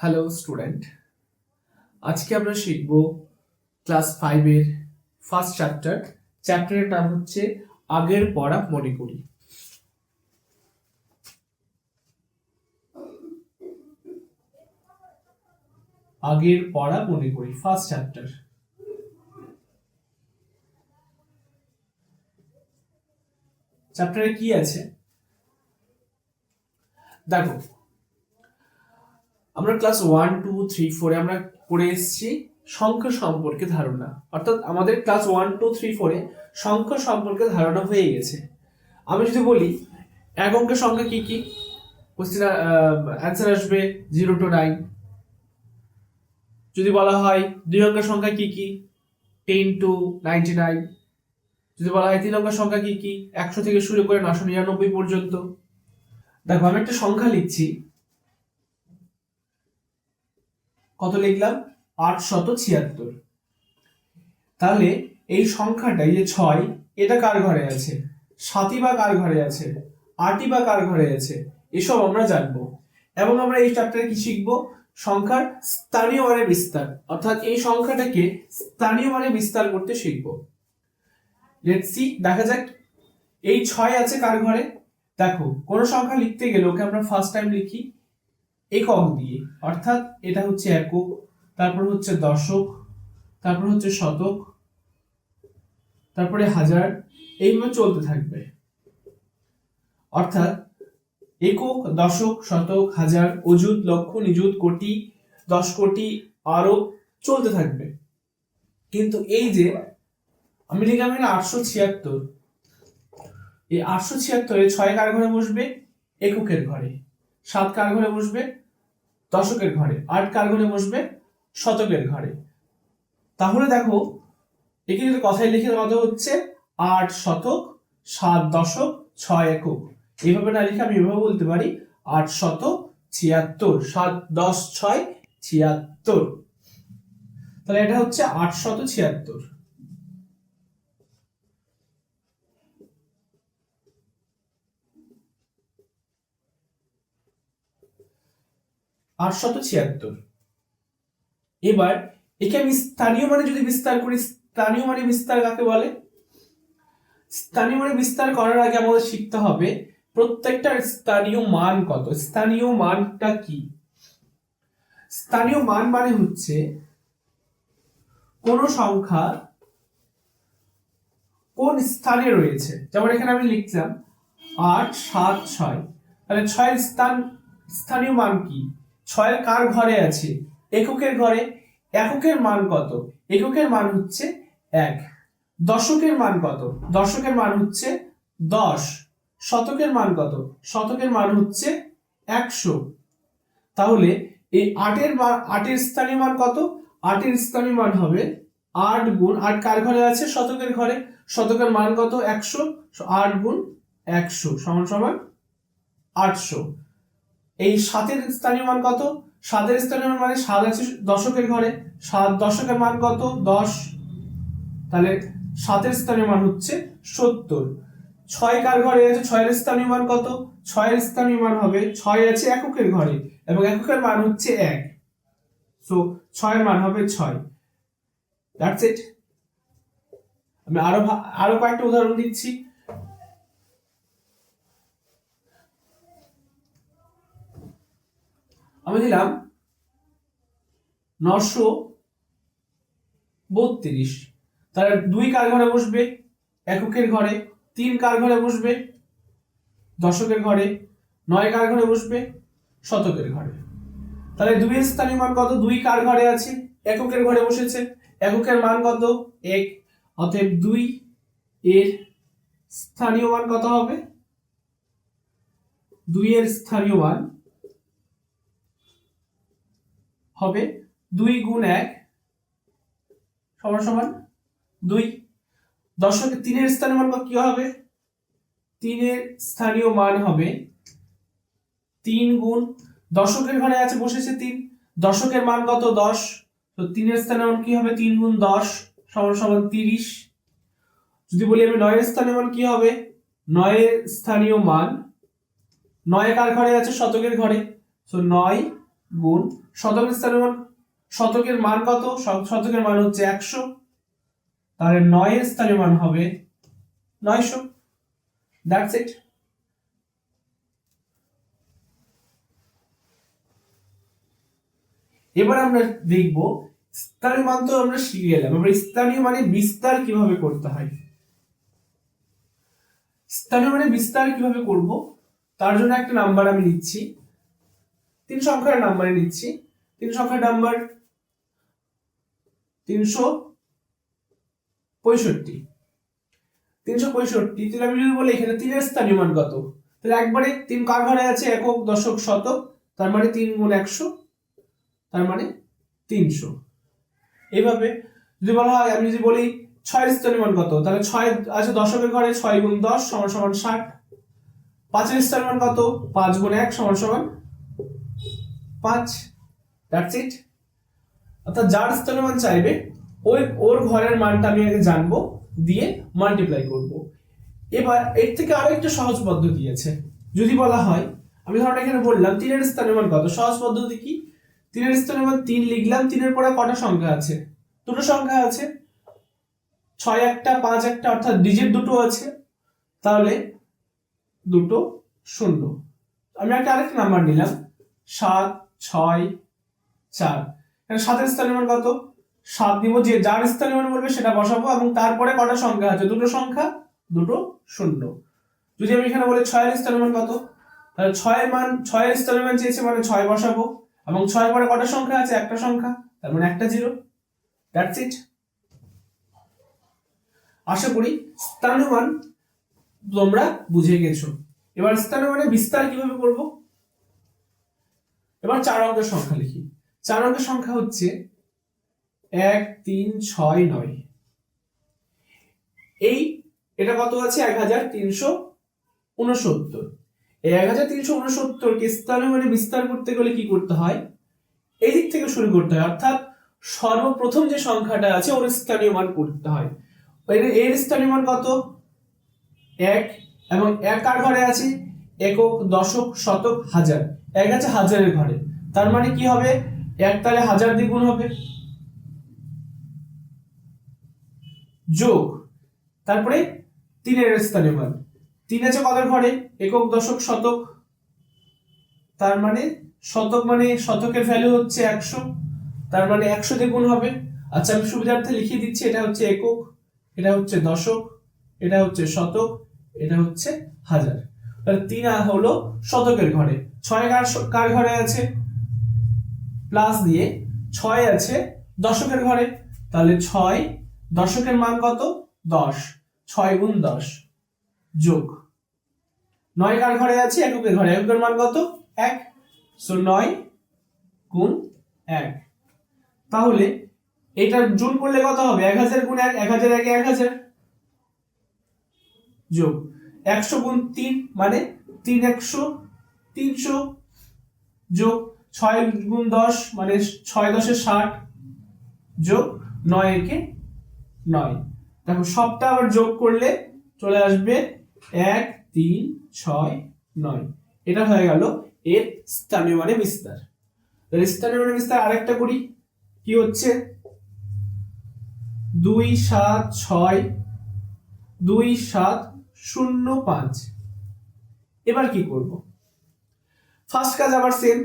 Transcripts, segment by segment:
Hello student আজকে আমরা শিখব ক্লাস ফাইভের ফার্স্ট চ্যাপ্টার চ্যাপ্টারের নাম হচ্ছে আগের পড়া মনে করি। আগের পড়া মনে করি ফার্স্ট চ্যাপ্টার চ্যাপ্টারে কি আছে? দেখো আমরা ক্লাস ওয়ান টু থ্রি ফোরে আমরা পড়ে এসেছি সংখ্যা সম্পর্কে ধারণা। অর্থাৎ আমাদের ক্লাস ওয়ান টু থ্রি ফোরে সংখ্যা সম্পর্কে ধারণা হয়ে গেছে। আমি যদি বলি, এক অঙ্কের সংখ্যা কি কি? কোশ্চেন অ্যান্সার আসবে জিরো টু নাইন যদি বলা হয় দুই অঙ্কের সংখ্যা কি কি? টেন টু নাইনটি নাইন যদি বলা হয় তিন অঙ্কের সংখ্যা কি কি? একশো থেকে শুরু করে নশো নিরানব্বই পর্যন্ত। দেখো, আমি একটা সংখ্যা লিখছি। কত লিখলাম? আটশত ছিয়াত্তর। তাহলে এই সংখ্যাটা এই যে ছয়, এটা কার ঘরে আছে? সাতই বা কার ঘরে আছে? আটই বা কার ঘরে আছে? এসব আমরা জানব। এবং আমরা এই চ্যাপ্টারে কি শিখব? সংখ্যার স্থানীয় মানে বিস্তার। অর্থাৎ এই সংখ্যাটাকে স্থানীয় মানে বিস্তার করতে শিখব। লেটস সি দেখা যাক। এই ছয় আছে কার ঘরে? দেখো, কোনো সংখ্যা লিখতে গেলে ওকে আমরা ফার্স্ট টাইম লিখি। একক দিয়ে, অর্থাৎ এটা হচ্ছে একক, তারপর হচ্ছে দশক, তারপর হচ্ছে শতক, তারপরে হাজার, এইভাবে চলতে থাকবে। অর্থাৎ একক, দশক, শতক, হাজার, অযুত, লক্ষ, নিযুত, কোটি, দশ কোটি আরও চলতে থাকবে। কিন্তু এই যে আমি লিখলাম এখানে আটশো ছিয়াত্তর, এই আটশো ছিয়াত্তরে ছয় কার ঘরে বসবে? এককের ঘরে। সাত কার ঘরে বসবে? দশকের ঘরে, আট কার ঘরে বসবে শতকের ঘরে। তাহলে দেখো, এখানে কথায় লিখে দেওয়া হচ্ছে, আট শতক, সাত দশক, ছয় একক। এইভাবে না লিখে আমি এভাবে বলতে পারি, আট শত ছিয়াত্তর, সাত দশ, ছয়, ছিয়াত্তর। তাহলে এটা হচ্ছে আট শত ছিয়াত্তর। আটশত ছিয়াত্তর। এবার একে আমি স্থানীয় মানে যদি বিস্তার করি, স্থানীয় মানে বিস্তার কাকে বলে? স্থানীয় মানে বিস্তার করার আগে আমাদের শিখতে হবে প্রত্যেকটার স্থানীয় মান কত। স্থানীয় মানটা কি? স্থানীয় মান মানে হচ্ছে কোন সংখ্যা কোন স্থানে রয়েছে। যেমন এখানে আমি লিখলাম আট, সাত, ছয়। তাহলে ছয়ের স্থান, স্থানীয় মান কি? ছয়ের কার ঘরে আছে? এককের ঘরে এককের মান কত? এককের মান হচ্ছে এক। দশকের মান কত? দশকের মান হচ্ছে দশ। শতকের মান কত? শতকের মান হচ্ছে একশো। তাহলে এই আটের মান, আটের স্থানীয় মান কত? আটের স্থানীয় মান হবে আট গুণ, আট কার ঘরে আছে? শতকের ঘরে। শতকের মান কত? একশো। আট গুণ একশো। সমান সমান আটশো। এই সাতের স্থানীয় মান কত? সাতের স্থানীয় মান মানে সাত আছে দশকের ঘরে। সাত দশকের মান কত? দশ। তাহলে সাতের স্থানীয় মান হচ্ছে সত্তর। ছয় কার ঘরে আছে? ছয়ের স্থানীয় মান কত? ছয়ের স্থানীয় মান হবে, ছয় আছে এককের ঘরে এবং এককের মান হচ্ছে এক। সো ছয়ের মান হবে ছয়। দ্যাটস ইট আমি আরও আরও কয়েকটা উদাহরণ দিচ্ছি। দিলাম নশো বত্রিশ। তাহলে দুই কার ঘরে বসবে? এককের ঘরে। তিন কার ঘরে বসবে? দশকের ঘরে। নয় কার ঘরে বসবে? শতকের ঘরে। তাহলে দুইয়ের স্থানীয় মান কত? দুই কার ঘরে আছে? এককের ঘরে বসেছে। এককের মান কত? এক। অতএব দুই এর স্থানীয় মান কত হবে? দুইয়ের স্থানীয় মান হবে দুই গুণ এক সমান সমান দুই। দশকে তিনের স্থানীয় মান কি হবে? তিনের স্থানীয় মান হবে তিন গুণ। দশকের ঘরে আছে, বসেছে তিন। দশকের মান কত? দশ। তো তিনের স্থানীয় মান কি হবে? তিন গুণ দশ সমান সমান তিরিশ। যদি বলি আমি নয়ের স্থানীয় মান কি হবে? নয়ের স্থানীয় মান নয় কার ঘরে আছে? শতকের ঘরে। সো নয় গুণ। শতকের স্থানীয় মান শতকের মান কত? শতকের মান হচ্ছে একশো। তাহলে নয়ের স্থানীয় মান হবে নয়শো। দ্যাটস ইট এবার আমরা দেখব স্থানীয় মান তো আমরা শিখে গেলাম। এবার স্থানীয় মানে বিস্তার কীভাবে করতে হয়? স্থানীয় মানে বিস্তার কীভাবে করব? তার জন্য একটা নাম্বার আমি নিচ্ছি। তিন সংখ্যার নাম্বারে নিচ্ছি। তিন সংখ্যার নাম্বার তিনশো পঁয়ষট্টি। তিনশো পঁয়ষট্টি, তাহলে আমি যদি বলি এখানে তিনের স্থানীয় মান কত? তাহলে একবারে তিন কার ঘরে আছে? একক, দশক, শতক, তার মানে তিন গুণ একশো, তার মানে তিনশো। এইভাবে যদি বলা হয়, আমি যদি বলি ছয়ের স্থানীয় মান কত? তাহলে ছয় আছে দশকের ঘরে, ছয় গুণ দশ সমান সমান ষাট। পাঁচের স্থানীয় মান কত? পাঁচ গুণ এক সমান সমান পাঁচ দ্যাটস ইট অর্থাৎ যার স্থানীয় মান চাইবে, ওই ওর ঘরের মানটা আমি আগে জানব, দিয়ে মাল্টিপ্লাই করব। এবার এর থেকে আরও একটা সহজ পদ্ধতি আছে। যদি বলা হয়, আমি ধরুন এখানে বললাম, তিনের স্থানীয় মান কত? সহজ পদ্ধতি কি? তিনের স্থানীয় মান তিন লিখলাম, তিনের পরে কটা সংখ্যা আছে? দুটো সংখ্যা আছে। ছয় একটা, পাঁচ একটা, অর্থাৎ ডিজিট দুটো আছে। তাহলে দুটো শূন্য। আমি একটা আরেকটা নাম্বার নিলাম, সাত ছয়, চার। এখানে সাতের স্থানীয় মান কত? সাত দিব যে, যার স্থানীয় মান বলবে সেটা বসাবো এবং তারপরে কটা সংখ্যা আছে? দুটো সংখ্যা, দুটো শূন্য। যদি আমি এখানে বলি ছয়ের স্থানীয় মান কত? তাহলে ছয়ের মান, ছয়ের স্থানীয় মান চেয়েছে মানে ছয় বসাবো এবং ছয় পরে কটা সংখ্যা আছে? একটা সংখ্যা। তার মানে একটা জিরো। দ্যাটস ইট আশা করি স্থানীয় মান তোমরা বুঝে গেছো। এবার স্থানীয় বিস্তার কীভাবে করব? এবার চার অঙ্কের সংখ্যা লিখি। চার অঙ্কের সংখ্যা হচ্ছে এক, তিন, ছয়, নয়। এই এটা কত আছে? এক হাজার তিনশো উনসত্তর। এই এক হাজার তিনশো উনসত্তরকে স্থানীয় মানে বিস্তার করতে গেলে কি করতে হয়? এই দিক থেকে শুরু করতে হয়। অর্থাৎ সর্বপ্রথম যে সংখ্যাটা আছে, ওর স্থানীয় মান করতে হয়। এর স্থানীয় মান কত? এক। এবং এক কার ঘরে আছে? একক, দশক, শতক, হাজার। এক আছে হাজারের ঘরে। তার মানে কি হবে? এক তাহলে হাজার দ্বিগুণ হবে। যোগ। তারপরে তিনের স্থানীয় মান তিন আছে কত ঘরে? একক, দশক, শতক। তার মানে শতক মানে শতকের ভ্যালু হচ্ছে একশো। তার মানে একশো দিয়ে গুণ হবে। আচ্ছা আমি সুবিধার্থে লিখিয়ে দিচ্ছি, এটা হচ্ছে একক, এটা হচ্ছে দশক, এটা হচ্ছে শতক, এটা হচ্ছে হাজার। তাহলে তিন হলো শতকের ঘরে। ছয় কার কার ঘরে আছে? প্লাস দিয়ে ছয় আছে দশকের ঘরে। তাহলে ছয় দশকের মান কত? দশ। ছয় গুণ দশ যোগ। নয় কার ঘরে আছে? এককের ঘরে। এককের মান কত? এক। সো নয় গুণ এক। তাহলে এটা গুণ করলে কত হবে? এক হাজার গুণ এক এক হাজার একে এক হাজার। যোগ। একশো গুণ তিন মানে তিন একশো, তিনশো যোগ ছয় গুণ দশ মানে ছয় দশে ষাট যোগ নয় একে নয়। দেখো, সবটা আবার যোগ করলে চলে আসবে এক, তিন, ছয়, নয়। এটা হয়ে গেল এর স্থানীয় মানে বিস্তার। তাহলে স্থানীয় মানে বিস্তার আরেকটা করি। কি হচ্ছে? দুই, সাত, ছয়, দুই, সাত শূন্য পাঁচ। এবার কি করব? ফার্স্ট কাজ আবার সেম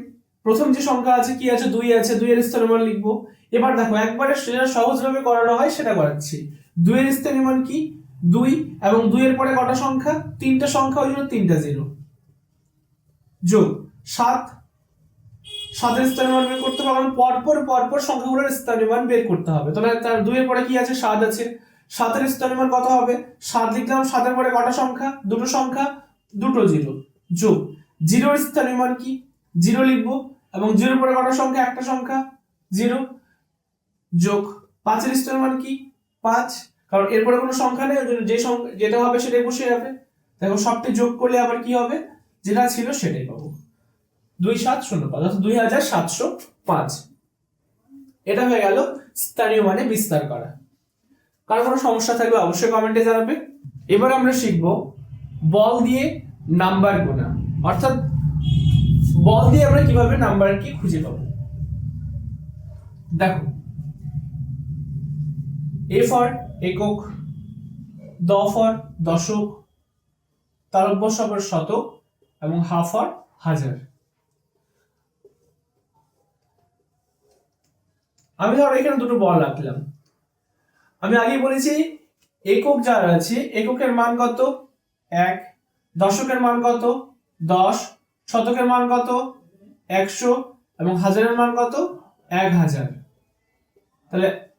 প্রথম যে সংখ্যা আছে কি আছে? দুই আছে। দুইয়ের স্থানীয় মান লিখব। এবার দেখো, একবারে সেটা সহজভাবে করানো হয়, সেটা করাচ্ছি। দুইয়ের স্থানীয় মান কি? দুই এবং দুইয়ের পরে কটা সংখ্যা? তিনটা সংখ্যা, ওই জন্য তিনটা জিরো যোগ সাত। সাতের স্থানীয় মান বের করতে হবে। কারণ পরপর পরপর সংখ্যাগুলোর স্থানীয় মান বের করতে হবে। তাহলে তার দুইয়ের পরে কি আছে? সাত আছে। সাতের স্থানীয় মান কত হবে? সাত লিখলাম, সাতের পরে কটা সংখ্যা? দুটো সংখ্যা? দুটো জিরো। যোগ। জিরোর স্থানীয় মান কি? জিরো লিখব। এবং জিরোর পরে কটা সংখ্যা? একটা সংখ্যা? জিরো। যোগ। পাঁচের স্থানীয় মান কি? পাঁচ। কারণ এরপরে কোনো সংখ্যা নেই যে সংখ্যা যেটা হবে সেটাই বসে যাবে। দেখো, সবটি যোগ করলে আবার কি হবে? যেটা ছিল সেটাই পাবো। দুই সাত শূন্য পাঁচ, অর্থাৎ দুই হাজার সাতশো পাঁচ। এটা হয়ে গেল স্থানীয় মানে বিস্তার করা। কারও কোনো সমস্যা থাকলে অবশ্যই কমেন্টে জানাবে। এবার আমরা শিখব বল দিয়ে নাম্বার গোনা। অর্থাৎ বল দিয়ে আমরা কীভাবে নাম্বার কি খুঁজে পাবো? দেখো এ ফর একক, দ ফর দশক তালব্য সবর শতক এবং হা ফর হাজার। আমি ধরো এখানে দুটো বল রাখলাম আমি আগেই বলেছি, একক যারা আছে, এককের মান কত? এক। দশকের মান কত? দশ। শতকের মান কত? একশো। এবং হাজারের মান কত? এক হাজার। তাহলে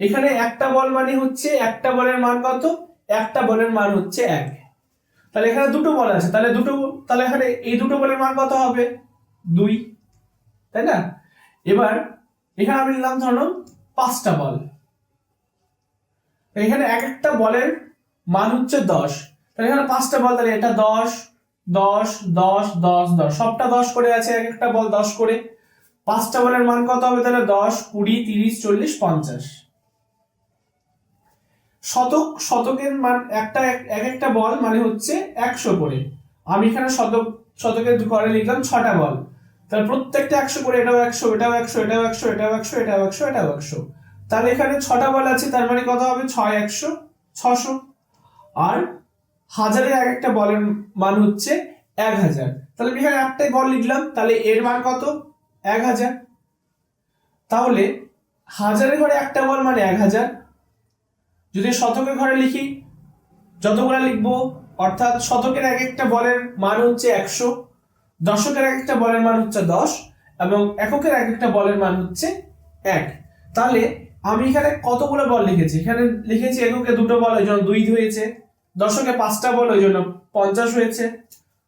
এখানে একটা বল মানে হচ্ছে, একটা বলের মান কত? একটা বলের মান হচ্ছে এক। তাহলে এখানে দুটো বল আছে, তাহলে দুটো, তাহলে এখানে এই দুটো বলের মান কত হবে? দুই। তাই না? এবার এখানে আমি নিলাম ধরো পাঁচটা বল। এখানে এক একটা বলের মান হচ্ছে দশ। তাহলে এখানে পাঁচটা বল, তাহলে এটা দশ দশ দশ দশ দশ। সবটা দশ করে আছে, এক একটা বল দশ করে। পাঁচটা বলের মান কত হবে তাহলে দশ, কুড়ি, তিরিশ, চল্লিশ, পঞ্চাশ। শতক, শতকের মান একটা, এক- এক একটা বল মানে হচ্ছে একশো করে। আমি এখানে শতক, শতকের ঘরে লিখলাম ছটা বল। তাহলে প্রত্যেকটা একশো করে, এটাও একশো এটাও একশো এটাও একশো এটাও একশো এটাও একশো এটাও একশো। তাহলে এখানে ছটা বল আছে, তার মানে কত হবে? ছয়, একশো, ছশো। আর হাজারের এক একটা বলের মান হচ্ছে এক হাজার। তাহলে আমি এখানে একটাই বল লিখলাম, তাহলে এর মান কত? এক হাজার। তাহলে হাজারের ঘরে একটা বল মানে এক হাজার। যদি শতকের ঘরে লিখি, যতগুলো লিখব, অর্থাৎ শতকের এক একটা বলের মান হচ্ছে একশো, দশকের এক একটা বলের মান হচ্ছে দশ, এবং এককের এক একটা বলের মান হচ্ছে এক। তাহলে আমি এখানে কতগুলো বল লিখেছি? এখানে লিখেছি এককে দুটো বল, ওই জন্য দুই হয়েছে। দশকে পাঁচটা বল, ওই জন্য পঞ্চাশ হয়েছে।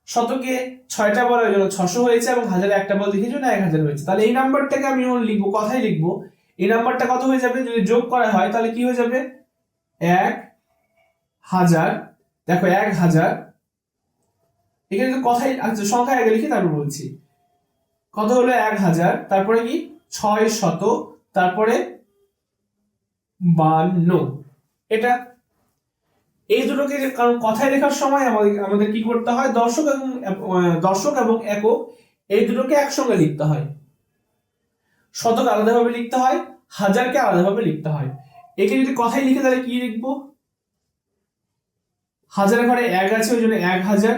শতকে ছয়টা বল, ওই জন্য ছশো হয়েছে এবং হাজারে একটা বল লিখেছি জন্য এক হাজার হয়েছে। তাহলে এই নাম্বারটাকে আমি যখন লিখব কথাই লিখব। এই নাম্বারটা কত হয়ে যাবে? যদি যোগ করা হয়, তাহলে কি হয়ে যাবে? এক হাজার, দেখো এক হাজার। এখানে তো কথাই আচ্ছা সংখ্যা আগে লিখে তারপর বলছি। কত হলো? এক হাজার, তারপরে কি? ছয় শত, তারপরে বান্ন এটা, এই দুটোকে কারণ কথায় লেখার সময় আমাদের আমাদের কি করতে হয়? দর্শক এবং দর্শক এবং একক এই দুটোকে একসঙ্গে লিখতে হয়। শতক আলাদাভাবে লিখতে হয়, হাজারকে আলাদাভাবে লিখতে হয়। একে যদি কথায় লিখে, তাহলে কি লিখব? হাজারের ঘরে এক আছে, ওই জন্য এক হাজার।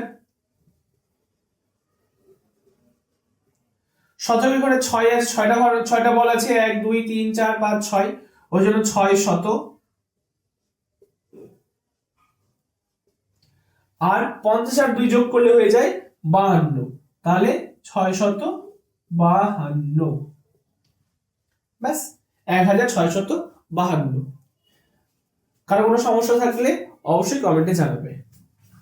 শতকের ঘরে ছয় আছে, ছয়টা ঘর, ছয়টা বল আছে, এক, দুই, তিন, চার, পাঁচ, ছয়। ওই জন্য ছয় শত। আর পঞ্চাশ আর দুই যোগ করলে হয়ে যায় বাহান্ন। তাহলে ছয় শত বাহান্ন। ব্যাস, এক হাজার ছয় শত বাহান্ন। কারও কোনো সমস্যা থাকলে অবশ্যই কমেন্টে জানাবে।